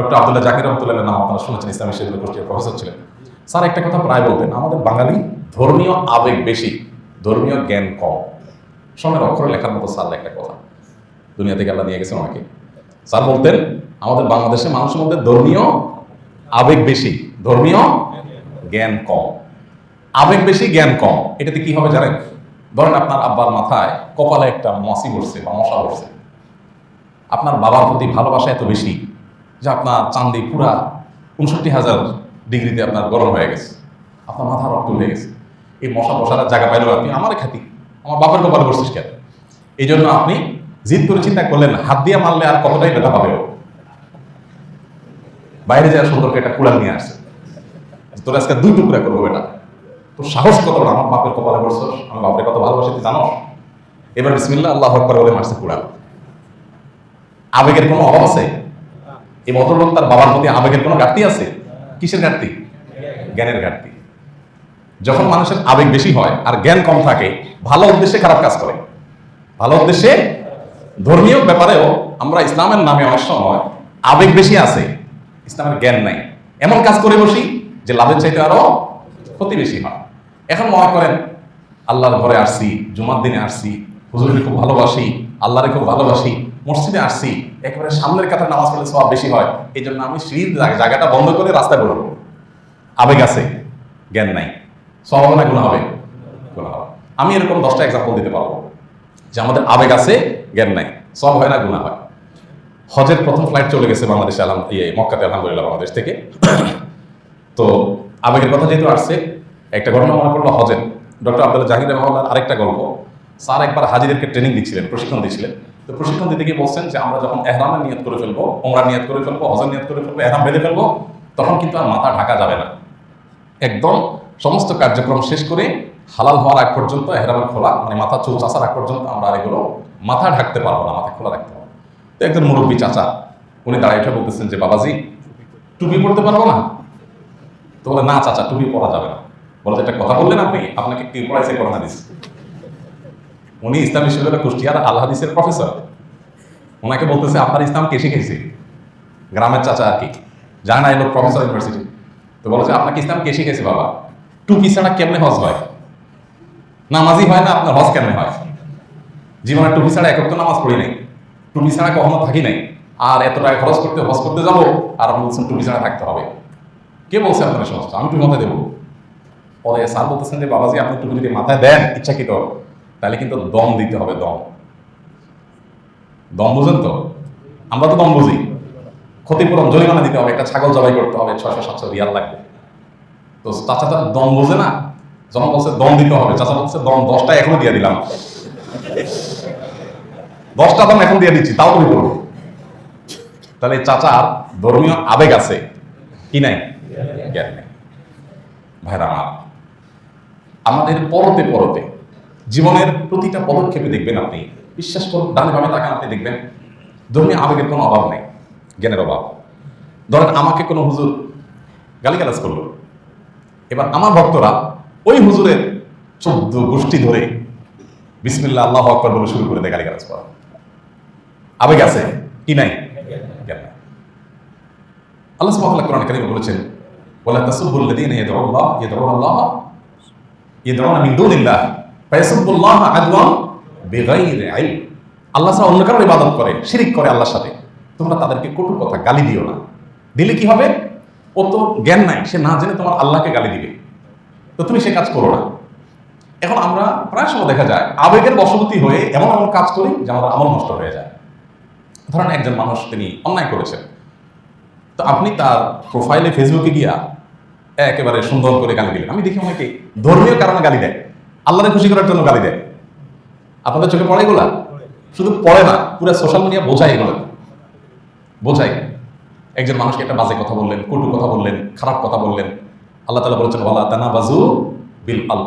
Doctor Abdullah Zakir রহমতুল্লাহ নাম আপনারা শুনেছেন, ইসলামী শিক্ষা গোষ্ঠীর প্রফেসর ছিলেন। স্যার, একটা কথা প্রায় বলতেন আমাদের বাঙালি ধর্মীয় আবেগ বেশি, ধর্মীয় জ্ঞান কম। সময়ের অক্ষরে লেখার মতো স্যার একটা কথা। দুনিয়া থেকে আল্লাহ নিয়ে গেছেন অনেকে স্যার বলতেন, আমাদের বাংলাদেশে মানুষের মধ্যে ধর্মীয় আবেগ বেশি, ধর্মীয় জ্ঞান কম। আবেগ বেশি, জ্ঞান কম। এটাতে কি হবে জানেন? ধরেন আপনার আব্বার মাথায় কপালে একটা মশি বসছে বা মশা বসছে। আপনার বাবার প্রতি ভালোবাসা এত বেশি যে আপনার চান্দি পুরা উনষট্টি হাজার ডিগ্রিতে আপনার গরম হয়ে গেছে। আপনার মাথা রক্ত হয়ে গেছে। এই মশা বসার জায়গা পাইলেও আপনি আমার খ্যাতি, আমার বাপের কপালে বসছিস কেন? এই জন্য আপনি জিদ করে চিন্তা করলেন, হাত দিয়ে মারলে আর কতটাই ব্যথা পাবে বাইরে যাওয়ার সুন্দরকে একটা কুড়াল নিয়ে আসছে। তোর আজকে দুই টুকরা করব এটা তোর সাহস কত আমার বাপের কপালে বসছস? আমার বাপরে কত ভালোবাসি, তুই জানো এবার বিসমিল্লা আল্লাহ আকবর বলে মারছে কুড়াল আবেগের কোনো অভাব আছে? এই ভদ্রলোক তার বাবার প্রতি আবেগের কোনো ঘাটতি আছে? কিসের ঘাটতি? জ্ঞানের ঘাটতি। যখন মানুষের আবেগ বেশি হয় আর জ্ঞান কম থাকে, ভালো উদ্দেশ্যে খারাপ কাজ করে। ভালো উদ্দেশ্যে ধর্মীয় ব্যাপারেও আমরা ইসলামের নামে অনেক সময় আবেগ বেশি আছে, ইসলামের জ্ঞান নাই। এমন কাজ করে বসি যে লাভের চাইতে আরও ক্ষতি বেশি হয়। এখন মনে করেন, আল্লাহর ঘরে আসছি, জুমার দিনে আসছি, হুজুরকে খুব ভালোবাসি, আল্লাহরে খুব ভালোবাসি মসজিদে আসছি, একেবারে সামনের কাতার নামাজ পড়লে সব বেশি হয়। এই জন্য আমি সিঁড়ির জায়গাটা বন্ধ করে রাস্তায় বেরোবো আবেগ আছে, জ্ঞান নাই। হবে গুণ হবে? হবে। আমি এরকম দশটা এক্সাম্পল দিতে পারব, যে আমাদের আবেগ আছে, জ্ঞান নাই। সব হয় না গুণা হয়। হজের প্রথম ফ্লাইট চলে গেছে বাংলাদেশে, আলহাম ইয়ে মক্কাতে, আলহামদুলিল্লাহ বাংলাদেশ থেকে। তো আবেগের কথা যেহেতু আসছে, একটা ঘটনা মনে পড়ল হজের। ডক্টর আব্দুল্লাহ জাহির রহমাল্লার আরেকটা গল্প। স্যার একবার হাজিদেরকে ট্রেনিং দিচ্ছিলেন, প্রশিক্ষণ দিচ্ছিলেন। তো প্রশিক্ষণ দিতে গিয়ে বলছেন যে, আমরা যখন এহরামের নিয়ত করে ফেলব ওমরা নিয়ত করে ফেলব হজের নিয়ত করে ফেলব, এহরাম বেঁধে ফেলব, তখন কিন্তু আর মাথা ঢাকা যাবে না। একদম সমস্ত কার্যক্রম শেষ করে হালাল হওয়ার আগ পর্যন্ত এহরামের খোলা মানে মাথা চুল চাষার আগ পর্যন্ত আমরা আর এগুলো মাথা ঢাকতে পারব না, মাথা খোলা রাখতে পারব তো একজন মুরব্বী চাচা, উনি দাঁড়ায় উঠে বলতেছেন যে, বাবাজি, টুপি পড়তে পারব না? তো বলে, না চাচা, টুপি পরা যাবে না। বলে একটা কথা বললেন আপনি, আপনাকে কি পড়াইছে করোনা দিস উনি ইসলাম বিশ্ববিদ্যালয় কুষ্টিয়ার আল হাদিসের প্রফেসর ওনাকে বলতেছে, আপনার ইসলাম কে শিখেছে গ্রামের চাচা আর কি। জানা এলো প্রফেসর ইউনিভার্সিটি তো বলেছে, আপনাকে ইসলাম কে শিখেছে বাবা? টুপি ছাড়া কেমনে হজ হয়? নামাজি হয় না, আপনার হজ কেমনে হয়? জীবনে টুপি ছাড়া একক তো নামাজ পড়ি নাই। টুপি ছাড়া কখনো থাকি নাই। আর এত টাকা খরচ করতে, হজ করতে যাব, আর আপনি বলছেন টুপি ছাড়া থাকতে হবে। কে বলছে আপনার এই সমস্ত আমি টুপি মাথায় দেবো। পরে স্যার বলতেছেন যে, বাবাজি, আপনি টুপি যদি মাথায় দেন, ইচ্ছাকৃত তাহলে কিন্তু দম দিতে হবে, দম। দম বুঝেন তো? আমরা তো দম বুঝি। ক্ষতিপূরণ জরিমানা দিতে হবে, একটা ছাগল জবাই করতে হবে, ছয়শো সাতশো রিয়াল লাগবে। তো চাচা তো দম বোঝে না। যখন বলছে দম দিতে হবে, চাচা বলছে দম দশটা এখনও দিয়ে দিলাম। দশটা দম এখন দিয়ে দিচ্ছি, তাও তুমি করব তাহলে চাচার ধর্মীয় আবেগ আছে। কি নাই? জ্ঞান নেই। ভাইরা আমাদের পরতে পরতে জীবনের প্রতিটা পদক্ষেপে দেখবেন আপনি। বিশ্বাস করুন, ডানে বামে তাকান, আপনি দেখবেন, ধর্মীয় আবেগের কোনো অভাব নেই, জ্ঞানের অভাব। ধরেন আমাকে কোনো হুজুর গালিগালাজ করল। এবার আমার ভক্তরা ওই হুজুরের চোদ্দ গোষ্ঠী ধরে বিসমিল্লা আল্লাহ আকবর বলে শুরু করে দেয় গালিগালাজ করা। আবেগ আছে কি নাই? আল্লাহ কোরআন কারিমে বলেছেন, ওয়ালা তাসুবুল লাযীনা ইয়াদউল্লাহ ইয়াদউল্লাহ ইয়াদউনা মিন দুনিল্লাহ। আল্লাহ ছাড়া অন্য কারোর ইবাদত করে, শিরিক করে আল্লাহর সাথে। তোমরা তাদেরকে কটু কথা গালি দিও না। দিলে কি হবে? ও তো জ্ঞান নাই, সে না জেনে তোমার আল্লাহকে গালি দিবে। তো তুমি সে কাজ করো না। এখন আমরা প্রায় সময় দেখা যায়, আবেগের বশবর্তী হয়ে এমন এমন কাজ করি যে আমাদের আমল নষ্ট হয়ে যায়। ধরেন একজন মানুষ তিনি অন্যায় করেছেন। তো আপনি তার প্রোফাইলে ফেসবুকে গিয়া একেবারে সুন্দর করে গালি দিলেন। আমি দেখি অনেকে ধর্মীয় কারণে গালি দেয়। আল্লাহরে খুশি করার জন্য গালি দেয়। আপনাদের চোখে পড়ে এগুলা? শুধু পড়ে না, পুরো সোশ্যাল মিডিয়া বোঝায় এগুলো। বোঝাই একজন মানুষকে একটা বাজে কথা বললেন, কটু কথা বললেন, খারাপ কথা বললেন। আল্লাহ তালা বলেছেন, ওয়ালা তানা বাজু বিল আল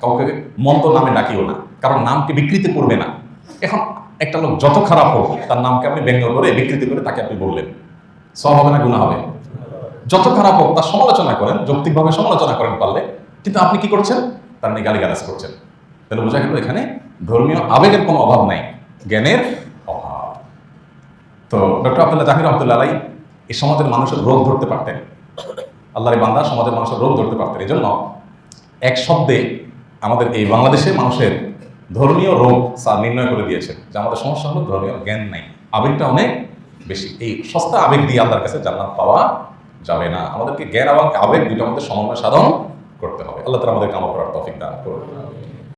কাউকে মন্দ নামে ডাকিও না, কারণ নামকে বিকৃতি করবে না। এখন একটা লোক যত খারাপ হোক, তার নামকে আপনি ব্যঙ্গ করে, বিকৃতি করে তাকে আপনি বললেন। সব হবে না গুণা হবে? যত খারাপ হোক, তার সমালোচনা করেন, যৌক্তিকভাবে সমালোচনা করেন পারলে। কিন্তু আপনি কি করছেন? তার নিয়ে গালিগালাজ করছেন। তাহলে বোঝা গেল এখানে ধর্মীয় আবেগের কোনো অভাব নাই, জ্ঞানের অভাব। তো ডক্টর আবদুল্লাহ জাহির রহমতুল্লাহ আলাই এই সমাজের মানুষের রোগ ধরতে পারতেন। আল্লাহর এই বান্দা সমাজের মানুষের রোগ ধরতে পারতেন। এই জন্য এক শব্দে আমাদের এই বাংলাদেশে মানুষের ধর্মীয় রোগ স্যার নির্ণয় করে দিয়েছেন যে আমাদের সমস্যা হলো ধর্মীয় জ্ঞান নাই, আবেগটা অনেক বেশি। এই সস্তা আবেগ দিয়ে আল্লাহর কাছে জান্নাত পাওয়া যাবে না। আমাদেরকে জ্ঞান এবং আবেগ দুটো আমাদের সমন্বয় সাধন করতে হবে আল্লাহ তালা আমাদের